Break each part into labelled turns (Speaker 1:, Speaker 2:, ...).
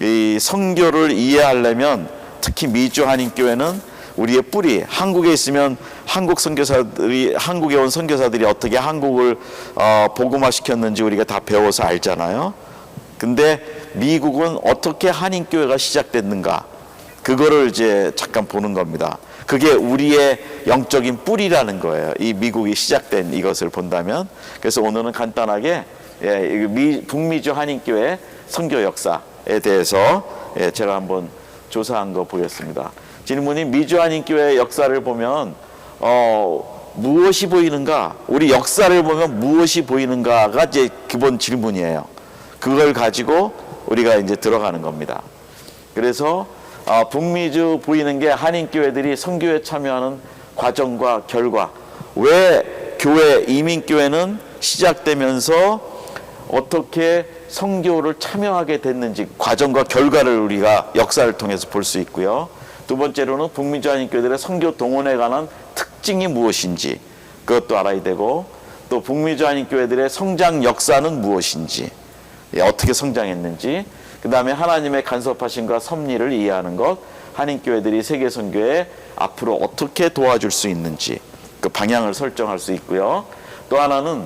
Speaker 1: 이 성교를 이해하려면 특히 미주 한인교회는 우리의 뿌리 한국에 있으면 한국 선교사들이 한국에 온 선교사들이 어떻게 한국을 어, 복음화 시켰는지 우리가 다 배워서 알잖아요. 근데 미국은 어떻게 한인교회가 시작됐는가 그거를 이제 잠깐 보는 겁니다. 그게 우리의 영적인 뿌리라는 거예요. 이 미국이 시작된 이것을 본다면 그래서 오늘은 간단하게 예, 이 미, 북미주 한인교회 선교 역사에 대해서 예, 제가 한번 조사한 거 보겠습니다. 질문이 미주 한인교회 역사를 보면 어, 무엇이 보이는가? 우리 역사를 보면 무엇이 보이는가가 이제 기본 질문이에요. 그걸 가지고 우리가 이제 들어가는 겁니다. 그래서 어, 북미주 보이는 게 한인교회들이 선교에 참여하는 과정과 결과 왜 교회 이민교회는 시작되면서 어떻게 선교를 참여하게 됐는지 과정과 결과를 우리가 역사를 통해서 볼 수 있고요. 두 번째로는 북미주 한인교회들의 선교 동원에 관한 특징이 무엇인지 그것도 알아야 되고 또 북미주 한인교회들의 성장 역사는 무엇인지 예, 어떻게 성장했는지 그 다음에 하나님의 간섭하심과 섭리를 이해하는 것 한인교회들이 세계 선교에 앞으로 어떻게 도와줄 수 있는지 그 방향을 설정할 수 있고요. 또 하나는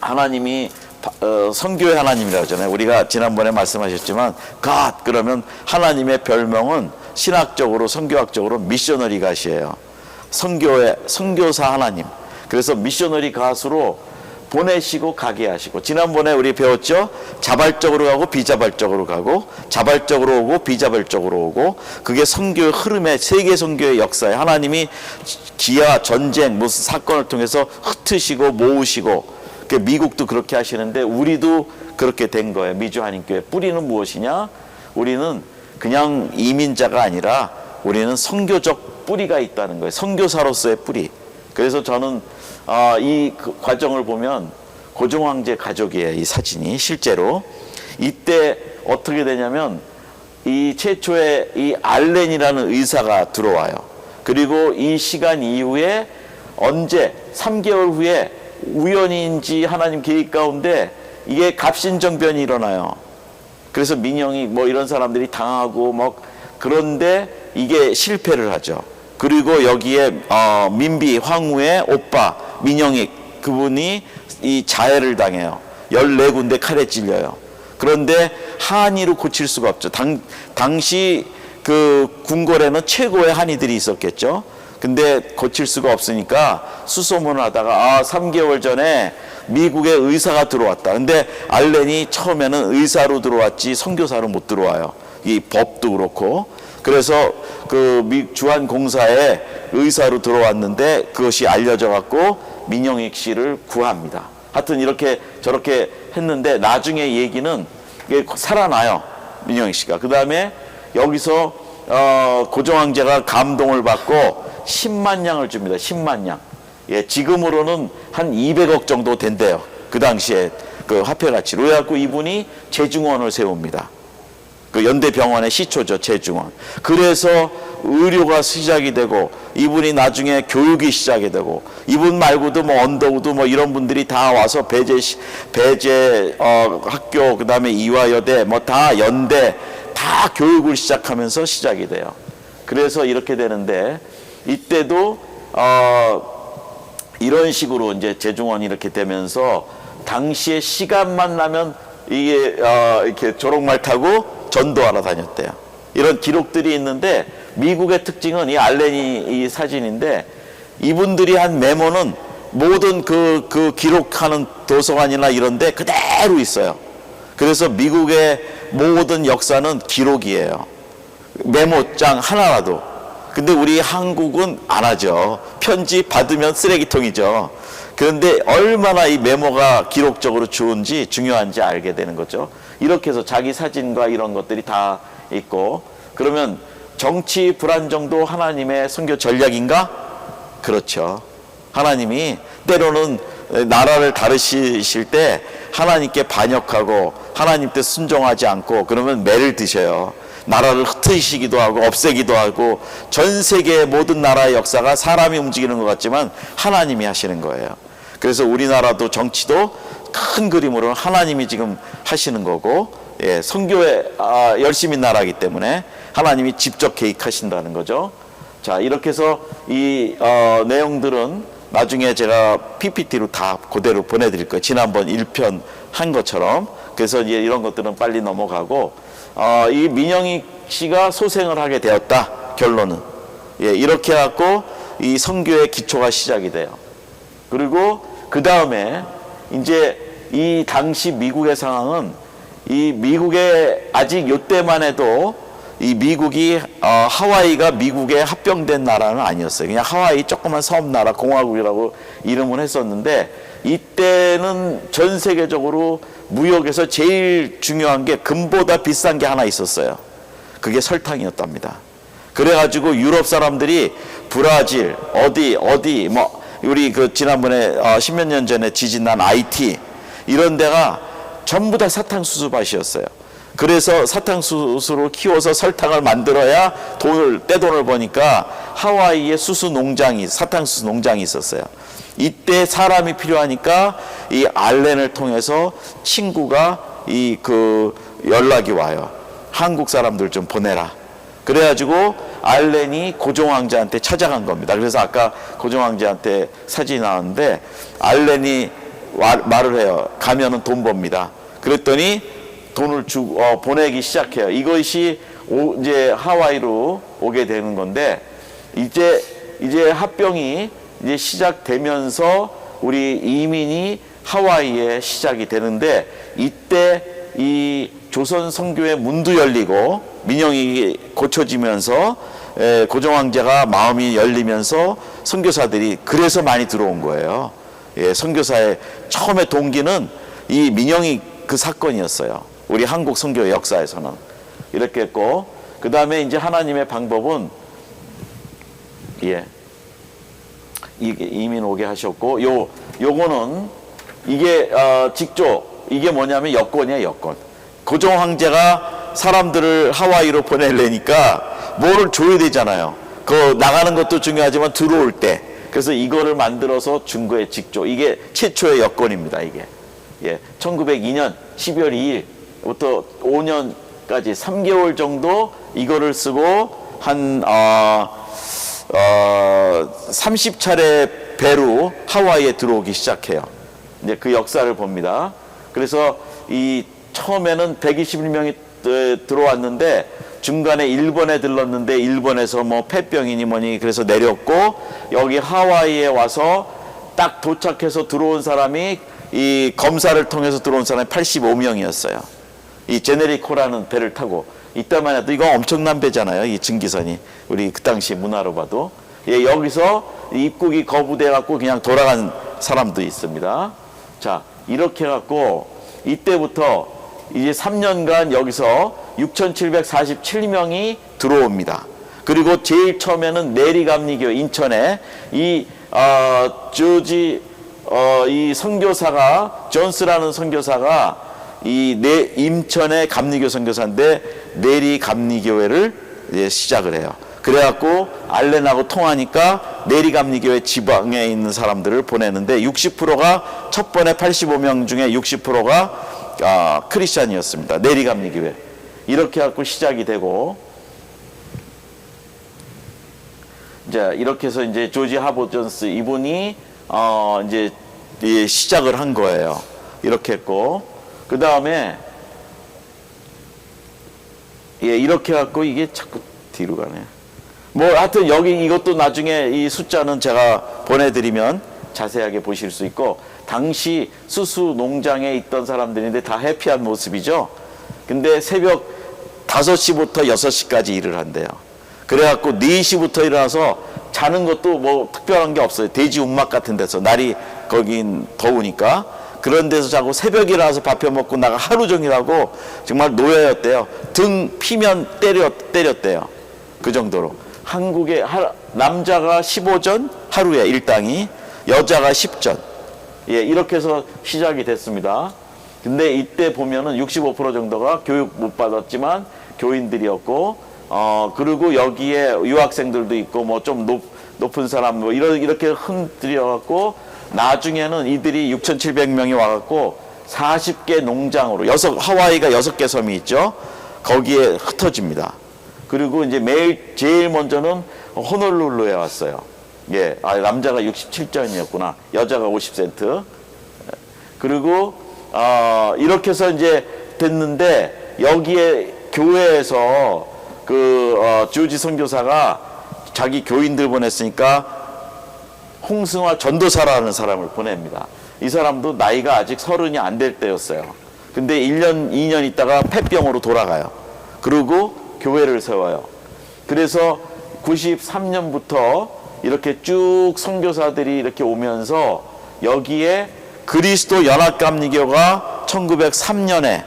Speaker 1: 하나님이 바- 어, 성교의 하나님이라고 하잖아요. 우리가 지난번에 말씀하셨지만 God 그러면 하나님의 별명은 신학적으로 성교학적으로 미셔너리 갓이에요. 성교의 성교사 하나님. 그래서 미셔너리 갓으로 보내시고 가게 하시고 지난번에 우리 배웠죠 자발적으로 가고 비자발적으로 가고 자발적으로 오고 비자발적으로 오고 그게 선교의 흐름의 세계 선교의 역사에 하나님이 기아 전쟁 무슨 사건을 통해서 흩으시고 모으시고 그 미국도 그렇게 하시는데 우리도 그렇게 된 거예요 미주 한인교회 뿌리는 무엇이냐 우리는 그냥 이민자가 아니라 우리는 선교적 뿌리가 있다는 거예요 선교사로서의 뿌리 그래서 저는 아, 이 그 과정을 보면 고종 황제 가족이에요. 이 사진이 실제로 이때 어떻게 되냐면 이 최초의 이 알렌이라는 의사가 들어와요. 그리고 이 시간 이후에 언제 3개월 후에 우연인지 하나님 계획 가운데 이게 갑신정변이 일어나요. 그래서 민영이 뭐 이런 사람들이 당하고 뭐 그런데 이게 실패를 하죠. 그리고 여기에 어, 민비 황후의 오빠 민영이 그분이 이 자해를 당해요. 14군데 칼에 찔려요. 그런데 한의로 고칠 수가 없죠. 당, 당시 그 궁궐에는 최고의 한의들이 있었겠죠. 근데 고칠 수가 없으니까 수소문을 하다가 아 3개월 전에 미국의 의사가 들어왔다. 근데 알렌이 처음에는 의사로 들어왔지 선교사로 못 들어와요. 이 법도 그렇고 그래서 그 미- 주한 공사에 의사로 들어왔는데 그것이 알려져 갖고 민영익 씨를 구합니다. 하여튼 이렇게 저렇게 했는데 나중에 얘기는 살아나요. 민영익 씨가. 그 다음에 여기서 어, 고종 황제가 감동을 받고 10만 양을 줍니다. 10만 양. 예, 지금으로는 한 200억 정도 된대요. 그 당시에 그 화폐 가치로. 그래갖고 이분이 재중원을 세웁니다. 그 연대병원의 시초죠, 재중원. 그래서 의료가 시작이 되고 이분이 나중에 교육이 시작이 되고 이분 말고도 뭐 언더우드 뭐 이런 분들이 다 와서 배제 시- 배제 어, 학교 그다음에 이화여대 뭐 다 연대 다 교육을 시작하면서 시작이 돼요. 그래서 이렇게 되는데 이때도 어 이런 식으로 이제 재중원이 이렇게 되면서 당시에 시간만 나면 이게 어 이렇게 조롱말 타고 전도하러 다녔대요. 이런 기록들이 있는데 미국의 특징은 이 알렌이 이 사진인데 이분들이 한 메모는 모든 그, 그 기록하는 도서관이나 이런데 그대로 있어요. 그래서 미국의 모든 역사는 기록이에요. 메모장 하나라도. 근데 우리 한국은 안 하죠. 편지 받으면 쓰레기통이죠. 그런데 얼마나 이 메모가 기록적으로 좋은지 중요한지 알게 되는 거죠. 이렇게 해서 자기 사진과 이런 것들이 다 있고 그러면 정치 불안정도 하나님의 선교 전략인가? 그렇죠. 하나님이 때로는 나라를 다루실 때 하나님께 반역하고 하나님 때 순종하지 않고 그러면 매를 드셔요. 나라를 흩으시기도 하고 없애기도 하고 전 세계의 모든 나라의 역사가 사람이 움직이는 것 같지만 하나님이 하시는 거예요. 그래서 우리나라도 정치도 큰 그림으로 하나님이 지금 하시는 거고 예, 선교에 아, 열심히 나라기 때문에 하나님이 직접 계획하신다는 거죠. 자, 이렇게 해서 이 어, 내용들은 나중에 제가 PPT로 다 그대로 보내드릴 거예요. 지난번 1편 한 것처럼. 그래서 이제 이런 것들은 빨리 넘어가고, 어, 이 민영희 씨가 소생을 하게 되었다. 결론은. 예, 이렇게 해갖고 이 선교의 기초가 시작이 돼요. 그리고 그 다음에 이제 이 당시 미국의 상황은 이 미국의 아직 요때만 해도 이 미국이 어, 하와이가 미국에 합병된 나라는 아니었어요. 그냥 하와이 조그만 섬 나라 공화국이라고 이름을 했었는데 이때는 전 세계적으로 무역에서 제일 중요한 게 금보다 비싼 게 하나 있었어요. 그게 설탕이었답니다. 그래가지고 유럽 사람들이 브라질 어디 어디 뭐 우리 그 지난번에 어, 십몇 년 전에 지진 난 IT 이런 데가 전부 다 사탕수수밭이었어요. 그래서 사탕수수를 키워서 설탕을 만들어야 돈을 떼돈을 버니까 하와이에 수수 농장이 사탕수수 농장이 있었어요. 이때 사람이 필요하니까 이 알렌을 통해서 친구가 이 그 연락이 와요. 한국 사람들 좀 보내라. 그래가지고 알렌이 고종 왕자한테 찾아간 겁니다. 그래서 아까 고종 왕자한테 사진이 나왔는데 알렌이 와- 말을 해요. 가면은 돈 법니다. 그랬더니 돈을 주 어, 보내기 시작해요. 이것이 오, 이제 하와이로 오게 되는 건데 이제 이제 합병이 이제 시작되면서 우리 이민이 하와이에 시작이 되는데 이때 이 조선 성교의 문도 열리고 민영이 고쳐지면서 에, 고종 황제가 마음이 열리면서 선교사들이 그래서 많이 들어온 거예요. 예, 선교사의 처음에 동기는 이 민영이 그 사건이었어요. 우리 한국 선교 역사에서는 이렇게 했고 그 다음에 이제 하나님의 방법은 예 이민 오게 하셨고 요 요거는 이게 어, 직조 이게 뭐냐면 여권이에요 여권. 고종 황제가 사람들을 하와이로 보내려니까 뭐를 줘야 되잖아요. 그 나가는 것도 중요하지만 들어올 때 그래서 이거를 만들어서 준 거에 직조 이게 최초의 여권입니다 이게. 예, 1902년 12월 2일부터 5년까지 3개월 정도 이거를 쓰고 한 어, 어, 30차례 배로 하와이에 들어오기 시작해요. 이제 그 역사를 봅니다. 그래서 이 처음에는 121명이 들어왔는데 중간에 일본에 들렀는데 일본에서 뭐 폐병이니 뭐니 그래서 내렸고 여기 하와이에 와서 딱 도착해서 들어온 사람이 이 검사를 통해서 들어온 사람이 85명이었어요. 이 제네리코라는 배를 타고 이때만 해도 이거 엄청난 배잖아요. 이 증기선이 우리 그 당시 문화로 봐도 예, 여기서 입국이 거부돼 갖고 그냥 돌아간 사람도 있습니다. 자 이렇게 갖고 이때부터 이제 3년간 여기서 6,747명이 들어옵니다. 그리고 제일 처음에는 내리감리교 인천에 이 어, 조지 어, 이 선교사가 존스라는 선교사가 이 내 임천의 감리교 선교사인데 내리 감리교회를 이제 시작을 해요. 그래갖고 알렌하고 통하니까 내리 감리교회 지방에 있는 사람들을 보내는데 60%가 첫 번에 85명 중에 60%가 아, 크리스찬이었습니다. 내리 감리교회 이렇게 갖고 시작이 되고 이제 이렇게 해서 이제 조지 하버 존스 이분이 어 이제 이 시작을 한 거예요. 이렇게 했고 그 다음에 예 이렇게 갖고 이게 자꾸 뒤로 가네. 뭐 하여튼 여기 이것도 나중에 이 숫자는 제가 보내드리면 자세하게 보실 수 있고 당시 수수 농장에 있던 사람들인데 다 해피한 모습이죠. 근데 새벽 5시부터 6시까지 일을 한대요. 그래갖고 4시부터 일어나서 자는 것도 뭐 특별한 게 없어요. 돼지 움막 같은 데서 날이 거긴 더우니까 그런 데서 자고 새벽에 일어나서 밥 해 먹고 나가 하루 종일 하고 정말 노예였대요. 등 피면 때려 때렸대요. 그 정도로 한국의 하- 남자가 15전 하루에 일당이 여자가 10전 예 이렇게 해서 시작이 됐습니다. 근데 이때 보면은 65% 정도가 교육 못 받았지만 교인들이었고 어 그리고 여기에 유학생들도 있고 뭐 좀 높은 사람 뭐 이런 이렇게 흔들려 갖고 나중에는 이들이 6,700명이 와 갖고 40개 농장으로 여섯 하와이가 여섯 개 섬이 있죠. 거기에 흩어집니다. 그리고 이제 매일 제일 먼저는 호놀룰루에 왔어요. 예, 아, 남자가 67전이었구나. 여자가 50센트. 그리고 어, 이렇게 해서 이제 됐는데 여기에 교회에서 그 어, 주지 선교사가 자기 교인들 보냈으니까 홍승화 전도사라는 사람을 보냅니다. 이 사람도 나이가 아직 서른이 안 될 때였어요. 근데 1년, 2년 있다가 폐병으로 돌아가요. 그리고 교회를 세워요. 그래서 93년부터 이렇게 쭉 선교사들이 이렇게 오면서 여기에 그리스도 연합감리교가 1903년에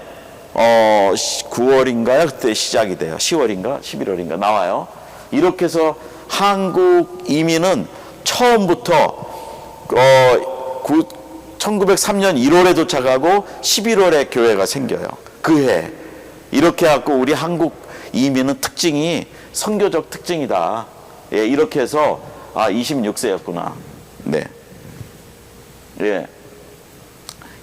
Speaker 1: 어 9월인가요? 그때 시작이 돼요. 10월인가? 11월인가 나와요. 이렇게 해서 한국 이민은 처음부터 어, 구, 1903년 1월에 도착하고 11월에 교회가 생겨요. 그 해. 이렇게 해갖고 우리 한국 이민은 특징이 선교적 특징이다. 예, 이렇게 해서 아 26세였구나. 네. 예.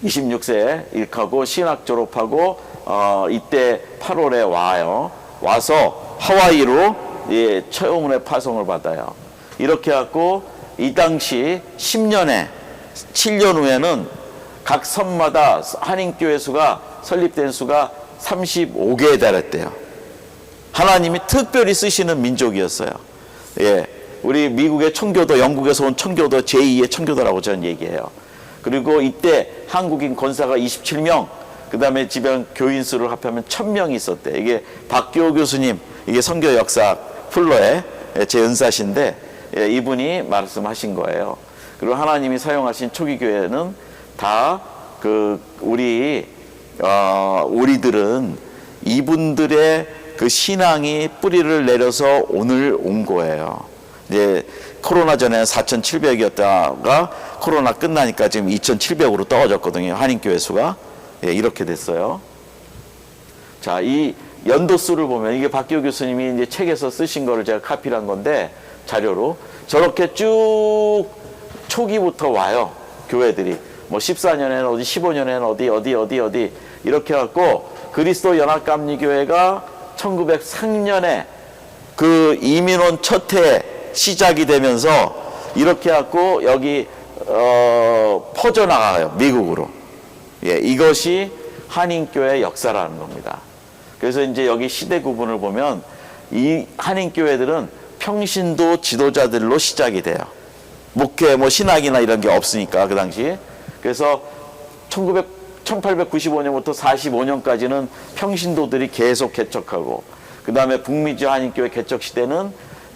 Speaker 1: 26세 일하고 신학 졸업하고 어, 이때 8월에 와요. 와서 하와이로 예, 처음으로 파송을 받아요. 이렇게 해갖고 이 당시 10년에 7년 후에는 각 섬마다 한인교회 수가 설립된 수가 35개에 달했대요. 하나님이 특별히 쓰시는 민족이었어요. 예. 우리 미국의 청교도, 영국에서 온 청교도 제2의 청교도라고 저는 얘기해요. 그리고 이때 한국인 권사가 27명, 그 다음에 지방 교인 수를 합하면 1000명이 있었대. 이게 박교 교수님, 이게 선교 역사 플로의 제 은사신데, 예, 이분이 말씀하신 거예요. 그리고 하나님이 사용하신 초기 교회는 다 그 우리 어, 우리들은 이분들의 그 신앙이 뿌리를 내려서 오늘 온 거예요. 이제 코로나 전에는 4,700이었다가 코로나 끝나니까 지금 2,700으로 떨어졌거든요. 한인교회 수가. 예, 이렇게 됐어요. 자, 이 연도 수를 보면 이게 박기호 교수님이 이제 책에서 쓰신 거를 제가 카피를 한 건데 자료로 저렇게 쭉 초기부터 와요. 교회들이. 뭐 14년에는 어디, 15년에는 어디, 어디, 어디, 어디 이렇게 해갖고 그리스도 연합감리교회가 1903년에 그 이민원 첫해 시작이 되면서 이렇게 해갖고 여기 어, 퍼져나가요. 미국으로. 예, 이것이 한인교회 역사라는 겁니다. 그래서 이제 여기 시대 구분을 보면 이 한인교회들은 평신도 지도자들로 시작이 돼요. 목회, 뭐 신학이나 이런 게 없으니까 그 당시. 그래서 1900, 1895년부터 45년까지는 평신도들이 계속 개척하고 그 다음에 북미주 한인교회 개척 시대는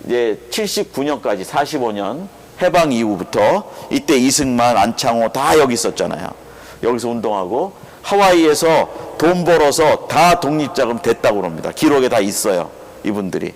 Speaker 1: 이제 79년까지 45년 해방 이후부터 이때 이승만, 안창호 다 여기 있었잖아요. 여기서 운동하고 하와이에서 돈 벌어서 다 독립자금 됐다고 그럽니다. 기록에 다 있어요. 이분들이.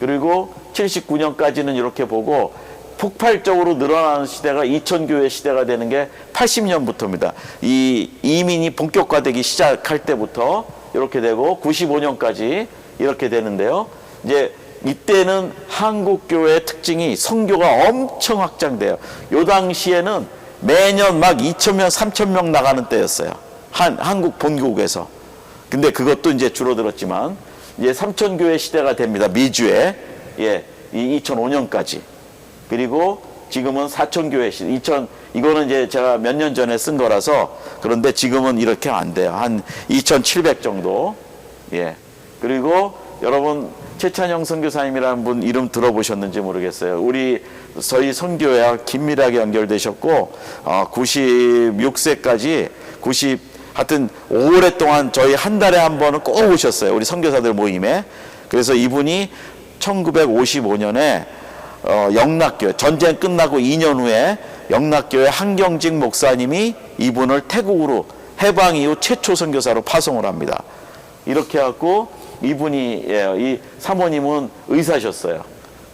Speaker 1: 그리고 79년까지는 이렇게 보고 폭발적으로 늘어나는 시대가 2000교회 시대가 되는 게 80년부터입니다. 이 이민이 본격화되기 시작할 때부터 이렇게 되고 95년까지 이렇게 되는데요. 이제 이때는 한국 교회의 특징이 성교가 엄청 확장돼요. 요 당시에는 매년 막 2,000명, 3,000명 나가는 때였어요. 한, 한국 본국에서. 근데 그것도 이제 줄어들었지만, 이제 3,000교회 시대가 됩니다. 미주에. 예, 이 2005년까지. 그리고 지금은 4,000교회 시대. 2000, 이거는 이제 제가 몇 년 전에 쓴 거라서, 그런데 지금은 이렇게 안 돼요. 한 2,700 정도. 예. 그리고 여러분, 최찬영 선교사님이라는 분 이름 들어보셨는지 모르겠어요. 우리 저희 선교회와 긴밀하게 연결되셨고 어, 96세까지 90 하여튼 오랫동안 저희 한 달에 한 번은 꼭 오셨어요. 우리 선교사들 모임에. 그래서 이분이 1955년에 어, 영락교회 전쟁 끝나고 2년 후에 영락교회 한경직 목사님이 이분을 태국으로 해방 이후 최초 선교사로 파송을 합니다. 이렇게 해갖고 이분이 예, 이 사모님은 의사셨어요.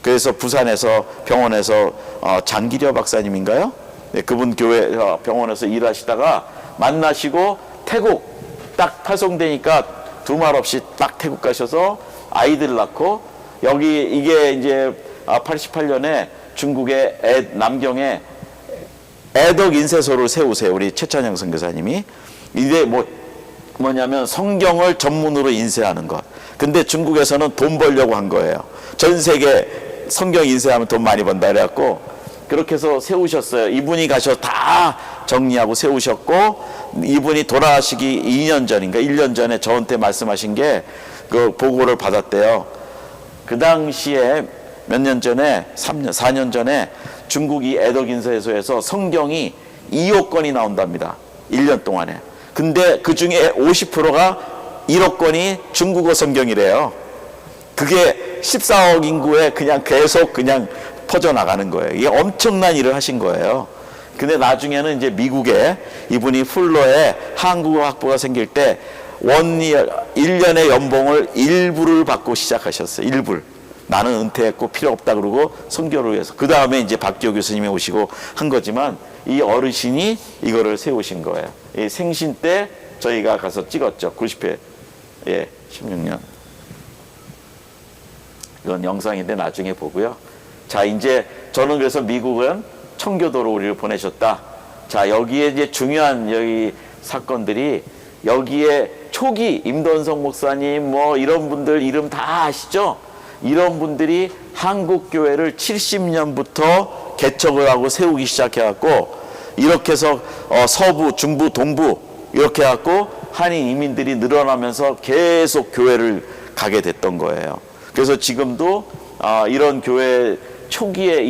Speaker 1: 그래서 부산에서 병원에서 어, 장기려 박사님인가요? 네, 그분 교회 어, 병원에서 일하시다가 만나시고 태국 딱 파송되니까 두 말 없이 딱 태국 가셔서 아이들 낳고 여기 이게 이제 88년에 중국의 애, 남경에 애덕 인쇄소를 세우세요. 우리 최찬영 선교사님이 이게 뭐 뭐냐면 성경을 전문으로 인쇄하는 것. 근데 중국에서는 돈 벌려고 한 거예요. 전 세계 성경 인쇄하면 돈 많이 번다 그래갖고 그렇게 해서 세우셨어요. 이분이 가셔 다 정리하고 세우셨고 이분이 돌아가시기 2년 전인가 1년 전에 저한테 말씀하신 게 그 보고를 받았대요. 그 당시에 몇 년 전에 3년 4년 전에 중국이 애덕인쇄소에서 성경이 2억 건이 나온답니다. 1년 동안에. 근데 그 중에 50%가 1억 건이 중국어 성경이래요. 그게 14억 인구에 그냥 계속 그냥 퍼져나가는 거예요. 이게 엄청난 일을 하신 거예요. 근데 나중에는 이제 미국에 이분이 풀러에 한국어 학부가 생길 때 원이어 1년의 연봉을 일부를 받고 시작하셨어요. 일부를. 나는 은퇴했고 필요 없다 그러고 선교를 위해서. 그 다음에 이제 박기호 교수님이 오시고 한 거지만 이 어르신이 이거를 세우신 거예요. 이 생신 때 저희가 가서 찍었죠. 90회. 예, 16년. 이건 영상인데 나중에 보고요. 자, 이제 저는 그래서 미국은 청교도로 우리를 보내셨다. 자, 여기에 이제 중요한 여기 사건들이 여기에 초기 임돈성 목사님 뭐 이런 분들 이름 다 아시죠? 이런 분들이 한국 교회를 70년부터 개척을 하고 세우기 시작해 갖고 이렇게 해서 어, 서부, 중부, 동부 이렇게 해 갖고 한인 이민들이 늘어나면서 계속 교회를 가게 됐던 거예요. 그래서 지금도 아, 이런 교회 초기에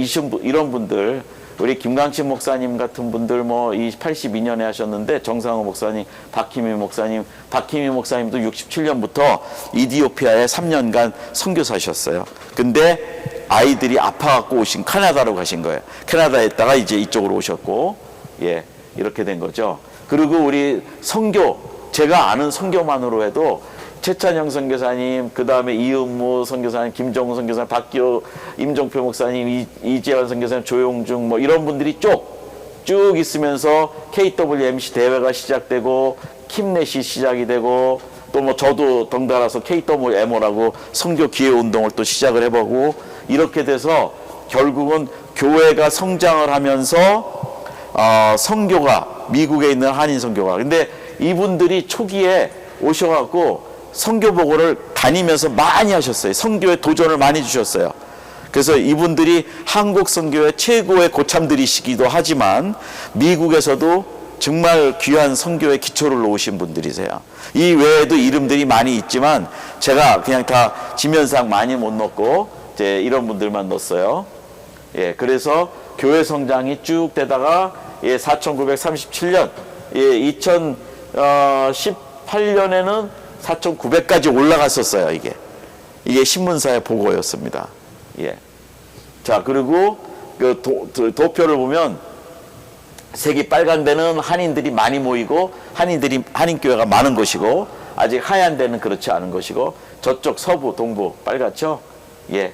Speaker 1: 이런 분들 우리 김강신 목사님 같은 분들 뭐 이 82년에 하셨는데 정상호 목사님, 박희미 목사님, 박희미 목사님도 67년부터 이디오피아에 3년간 선교사셨어요. 근데 아이들이 아파갖고 오신 카나다로 가신 거예요. 캐나다에 있다가 이제 이쪽으로 오셨고 예 이렇게 된 거죠. 그리고 우리 선교 제가 아는 선교만으로 해도 최찬영 선교사님, 그 다음에 이은무 선교사님, 김정우 선교사님, 박기호, 임종표 목사님, 이, 이재환 선교사님, 조용중 뭐 이런 분들이 쭉 쭉 있으면서 KWMC 대회가 시작되고 킴넷이 시작이 되고 또 뭐 저도 덩달아서 KWMO라고 선교 기회 운동을 또 시작을 해보고 이렇게 돼서 결국은 교회가 성장을 하면서 어, 선교가 미국에 있는 한인 선교가. 근데 이분들이 초기에 오셔갖고 선교 보고를 다니면서 많이 하셨어요. 선교에 도전을 많이 주셨어요. 그래서 이분들이 한국 선교의 최고의 고참들이시기도 하지만 미국에서도 정말 귀한 선교의 기초를 놓으신 분들이세요. 이 외에도 이름들이 많이 있지만 제가 그냥 다 지면상 많이 못 넣고 이제 이런 분들만 넣었어요. 예, 그래서 교회 성장이 쭉 되다가 예, 4,937년, 예, 2018년에는 4,900까지 올라갔었어요, 이게. 이게 신문사의 보고였습니다. 예. 자, 그리고 그 도, 도- 도표를 보면 색이 빨간 데는 한인들이 많이 모이고 한인들이 한인교회가 많은 곳이고 아직 하얀 데는 그렇지 않은 것이고 저쪽 서부 동부 빨갛죠? 예.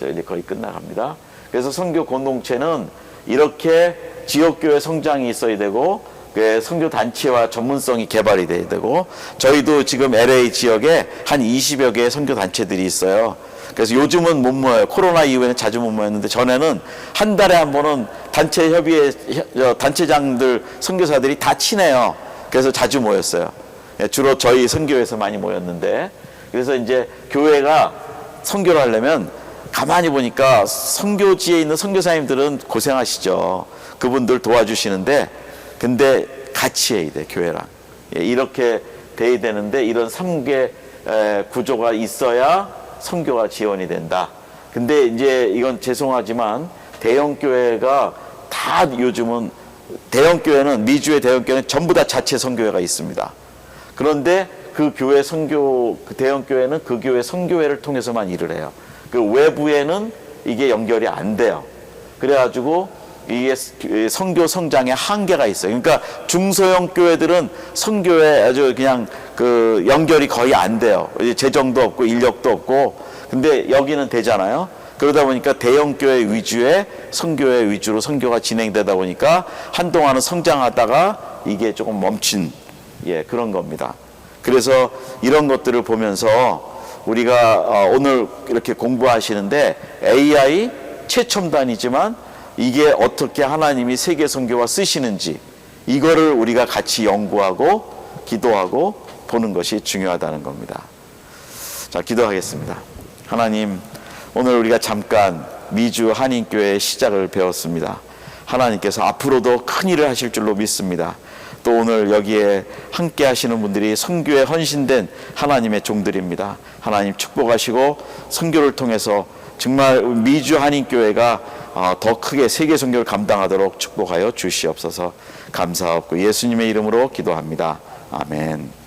Speaker 1: 저 이제 거의 끝나갑니다. 그래서 선교 공동체는 이렇게 지역교회 성장이 있어야 되고 그 선교 단체와 전문성이 개발이 돼야 되고 저희도 지금 LA 지역에 한 20여 개의 선교 단체들이 있어요. 그래서 요즘은 못 모여요. 코로나 이후에는 자주 못 모였는데 전에는 한 달에 한 번은 단체 협의회 저 단체장들 선교사들이 다 친해요. 그래서 자주 모였어요. 예, 주로 저희 선교회에서 많이 모였는데 그래서 이제 교회가 선교를 하려면 가만히 보니까 선교지에 있는 선교사님들은 고생하시죠. 그분들 도와주시는데 근데 같이 해야 돼 교회랑 예, 이렇게 돼야 되는데 이런 삼계 구조가 있어야 선교가 지원이 된다. 근데 이제 이건 죄송하지만 대형 교회가 다 요즘은 대형 교회는 미주의 대형 교회는 전부 다 자체 선교회가 있습니다. 그런데 그 교회 선교 그 대형 교회는 그 교회 선교회를 통해서만 일을 해요. 그 외부에는 이게 연결이 안 돼요. 그래가지고 이게 선교 성장에 한계가 있어요. 그러니까 중소형 교회들은 선교에 아주 그냥 그 연결이 거의 안 돼요. 재정도 없고 인력도 없고. 근데 여기는 되잖아요. 그러다 보니까 대형 교회 위주의 선교회 위주로 선교가 진행되다 보니까 한동안은 성장하다가 이게 조금 멈춘 예 그런 겁니다. 그래서 이런 것들을 보면서 우리가 어, 오늘 이렇게 공부하시는데 AI 최첨단이지만 이게 어떻게 하나님이 세계 선교와 쓰시는지 이거를 우리가 같이 연구하고 기도하고 보는 것이 중요하다는 겁니다. 자, 기도하겠습니다. 하나님, 오늘 우리가 잠깐 미주 한인교회 시작을 배웠습니다. 하나님께서 앞으로도 큰 일을 하실 줄로 믿습니다. 또 오늘 여기에 함께 하시는 분들이 선교에 헌신된 하나님의 종들입니다. 하나님 축복하시고 선교를 통해서 정말 미주 한인교회가 어, 더 크게 세계 선교를 감당하도록 축복하여 주시옵소서 감사하고 예수님의 이름으로 기도합니다. 아멘.